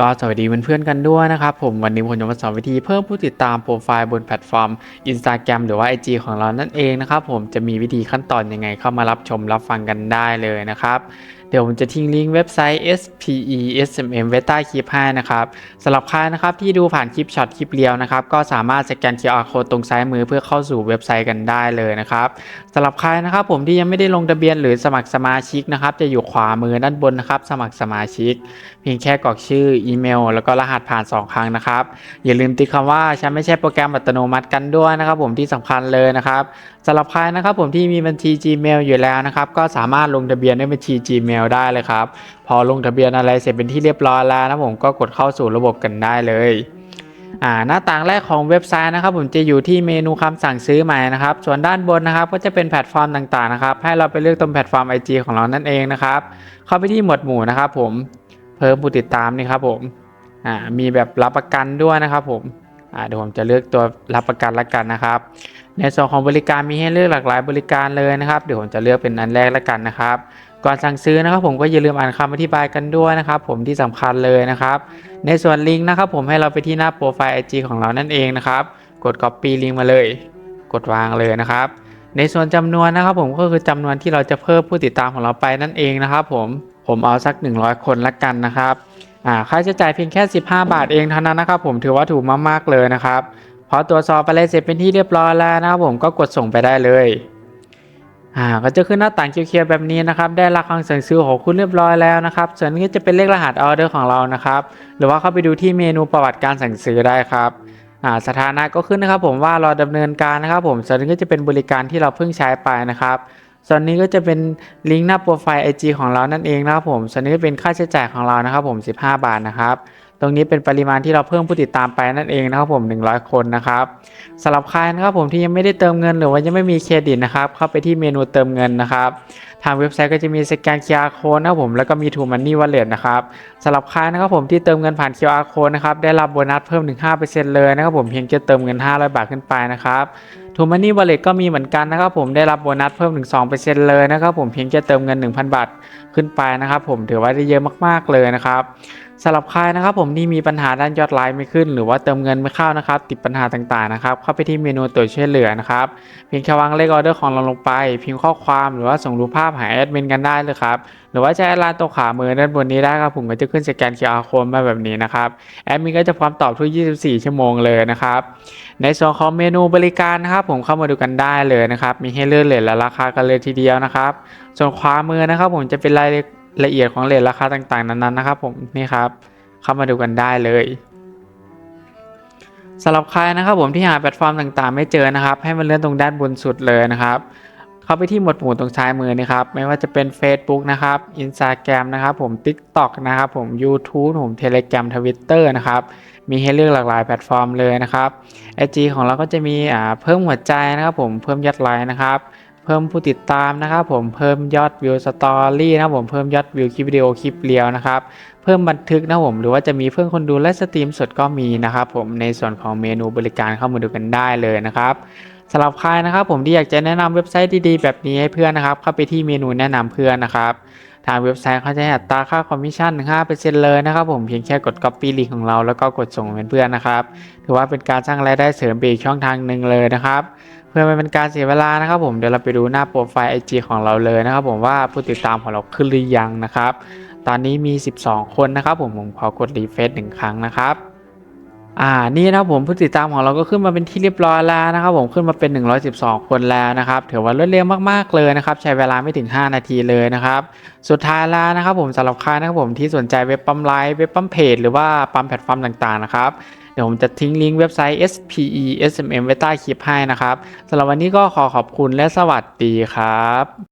ก็สวัสดีเพื่อนๆกันด้วยนะครับผมวันนี้ผมจะมาสอนวิธีเพิ่มผู้ติดตามโปรไฟล์บนแพลตฟอร์ม Instagram หรือว่า IG ของเรานั่นเองนะครับผมจะมีวิธีขั้นตอนยังไงเข้ามารับชมรับฟังกันได้เลยนะครับเดี๋ยวผมจะทิ้งลิงก์เว็บไซต์ SPE SMM ไว้ใต้คลิปให้นะครับสำหรับใครนะครับที่ดูผ่านคลิปช็อตคลิปเรียวนะครับก็สามารถสแกน QR Code ตรงซ้ายมือเพื่อเข้าสู่เว็บไซต์กันได้เลยนะครับสำหรับใครนะครับผมที่ยังไม่ได้ลงทะเบียนหรือสมัครสมาชิกนะครับจะอยู่ขวามือด้านบนนะครับสมัครสมาชิก เพียงแค่กรอกชื่ออีเมล แล้วก็รหัสผ่าน 2 ครั้งนะครับอย่าลืมติดคำว่าฉันไม่ใช่โปรแกรมอัตโนมัติกันด้วยนะครับผมที่สำคัญเลยนะครับสำหรับใครนะครับผมที่มีบัญชี Gmail อยู่แล้วนะครับก็สามารถลงทะเบียนด้วยบัญชี Gmail ได้เลยครับ พอลงทะเบียนอะไรเสร็จเป็นที่เรียบร้อยแล้วนะผมก็กดเข้าสู่ระบบกันได้เลยอ่าหน้าต่างแรกของเว็บไซต์นะครับ ผมจะอยู่ที่เมนูคำสั่งซื้อใหม่นะครับ ส่วนด้านบนนะครับก็จะเป็นแพลตฟอร์มต่างๆนะครับ ให้เราไปเลือกตรงแพลตฟอร์ม IG ของเรานั่นเองนะครับ เข้าไปที่หมวดหมู่นะครับ ผมเพิ่มผู้ติดตามนี่ครับผมอ่ามีแบบรับประกันด้วยนะครับ ผมอ่าเดี๋ยวผมจะเลือกตัวรับประกันละกันนะครับ ในส่วนของบริการมีให้เลือกหลากหลายบริการเลยนะครับ เดี๋ยวผมจะเลือกเป็นอันแรกละกันนะครับ ก่อนสั่งซื้อนะครับผมก็อย่าลืมอ่านคำอธิบายกันด้วยนะครับผมที่สำคัญเลยนะครับ ในส่วนลิงก์นะครับผมให้เราไปที่หน้าโปรไฟล์ IG ของเรานั่นเองนะครับ กด Copy ลิงก์มาเลย กดวางเลยนะครับ ในส่วนจำนวนนะครับผมก็คือจำนวนที่เราจะเพิ่มผู้ติดตามของเราไปนั่นเองนะครับผมผมเอาสัก 100 คนละกันนะครับอ่าค่าใช้จ่ายเพียงแค่ 15 บาทเองเท่านั้นนะครับผมถือว่าถูกมากๆเลยนะครับพอตรวจสอบอะไรเสร็จเป็นที่เรียบร้อยแล้วนะครับผมก็กดส่งไปได้เลย อ่าก็จะขึ้นหน้าต่างเขียวๆแบบนี้นะครับ ได้รับคำสั่งซื้อของคุณเรียบร้อยแล้วนะครับส่วนนี้จะเป็นเลขรหัสออเดอร์ของเรานะครับ หรือว่าเข้าไปดูที่เมนูประวัติการสั่งซื้อได้ครับอ่าสถานะก็ขึ้นนะครับ ผมว่ารอดำเนินการนะครับ ผมส่วนนี้ก็จะเป็นบริการที่เราเพิ่งใช้ไปนะครับส่วนนี้ก็จะเป็นลิงก์หน้าโปรไฟล์ IG ของเรานั่นเองนะครับผมส่วนนี้ก็เป็นค่าใช้จ่ายของเรานะครับ ผม 15 บาทนะครับ ตรงนี้เป็นปริมาณที่เราเพิ่มผู้ติดตามไปนั่นเองนะครับผม 100 คนนะครับสำหรับใครนะครับผมที่ยังไม่ได้เติมเงินหรือว่ายังไม่มีเครดิตนะครับ เข้าไปที่เมนูเติมเงินนะครับ ทางเว็บไซต์ก็จะมีสแกน QR code นะครับผมแล้วก็มี True Money Wallet นะครับสำหรับใครนะครับผมที่เติมเงินผ่าน QR code นะครับได้รับโบนัสเพิ่มถึง5%เลยนะครับผมเพียงแค่เติมเงิน 500 บาทขึ้นไปนะครับ ทูมันนี่วอลเล็ตก็มีเหมือนกันนะครับผมได้รับโบนัสเพิ่มถึง2%เลยนะครับผมเพียงแค่เติมเงิน 1,000 บาทขึ้นไปนะครับผมถือว่าได้เยอะมากๆเลยนะครับสำหรับใครนะครับผมที่มีปัญหาด้านยอดไลน์ไม่ขึ้น หรือว่าเติมเงินไม่เข้านะครับ ติดปัญหาต่างๆนะครับเข้าไปที่เมนูตัวช่วยเหลือนะครับเพียงแค่วางเลขออเดอร์ของเราลงไป พิมพ์ข้อความหรือว่าส่งรูปภาพหาแอดมินกันได้เลยครับหรือว่าใช้แอดไลน์ตัวขามือด้านบนนี้ได้ครับผมก็จะขึ้นสแกน QR code มาแบบนี้นะครับแอดมินก็จะพร้อมตอบทุก 24 ชั่วโมงเลยนะครับในส่วนของเมนูบริการนะครับผมเข้ามาดูกันได้เลยนะครับ มีให้เลือกเลทและราคากันเลยทีเดียวนะครับ ส่วนขวามือนะครับ ผมจะเป็นรายละเอียดของเลทราคาต่างๆ นั้นๆนะครับ ผมนี่ครับ เข้ามาดูกันได้เลยสำหรับใครนะครับผมที่หาแพลตฟอร์มต่างๆ ไม่เจอนะครับ ให้มาเลื่อนตรงด้านบนสุดเลยนะครับเข้าไปที่หมวดหมู่ตรงซ้ายมือนะครับ ไม่ว่าจะเป็น Facebook นะครับ Instagram นะครับผม TikTok นะครับผม YouTube ผม Telegram Twitter นะครับ มีให้เลือกหลากหลายแพลตฟอร์มเลยนะครับ IG ของเราก็จะมีเพิ่มหัวใจนะครับผมเพิ่มยอดไลค์นะครับเพิ่มผู้ติดตามนะครับผมเพิ่มยอดวิวสตอรี่นะครับผมเพิ่มยอดวิวคลิปวิดีโอคลิปเรียวนะครับเพิ่มบันทึกนะผมหรือว่าจะมีเพิ่มคนดูและสตรีมสดก็มีนะครับผมในส่วนของเมนูบริการเข้ามาดูกันได้เลยนะครับสำหรับใครนะครับผมที่อยากจะแนะนำเว็บไซต์ดีๆ แบบนี้ให้เพื่อนนะครับเข้าไปที่เมนูแนะนำเพื่อนนะครับ ทางเว็บไซต์เขาจะให้อัตราค่าคอมมิชชั่น 5%เลยนะครับผมเพียงแค่กด Copy ลิงก์ของเราแล้วก็กดส่งเเพื่อนๆนะครับ ถือว่าเป็นการสร้างรายได้เสริมไปอีกช่องทางหนึ่งเลยนะครับ เพื่อไม่เป็นการเสียเวลานะครับผมเดี๋ยวเราไปดูหน้าโปรไฟล์ IG ของเราเลยนะครับผมว่าผู้ติดตามของเราขึ้นหรือยังนะครับ ตอนนี้มี 12 คนนะครับผมผมขอกดรีเฟซหนึ่งครั้งนะครับ อ่านี่นะครับผมผู้ติดตามของเราก็ขึ้นมาเป็นที่เรียบร้อยแล้วนะครับผมขึ้นมาเป็น 112 คนแล้วนะครับถือว่ารวดเร็วมากๆเลยนะครับใช้เวลาไม่ถึง 5 นาทีเลยนะครับสุดท้ายแล้วนะครับผมสำหรับใครนะครับผมที่สนใจเว็บปั๊มไลฟ์เว็บปั๊มเพจหรือว่าปั๊มแพลตฟอร์มต่างๆนะครับเดี๋ยวผมจะทิ้งลิงก์เว็บไซต์ SPE SMM ไว้ใต้คลิปให้นะครับสำหรับวันนี้ก็ขอขอบคุณและสวัสดีครับ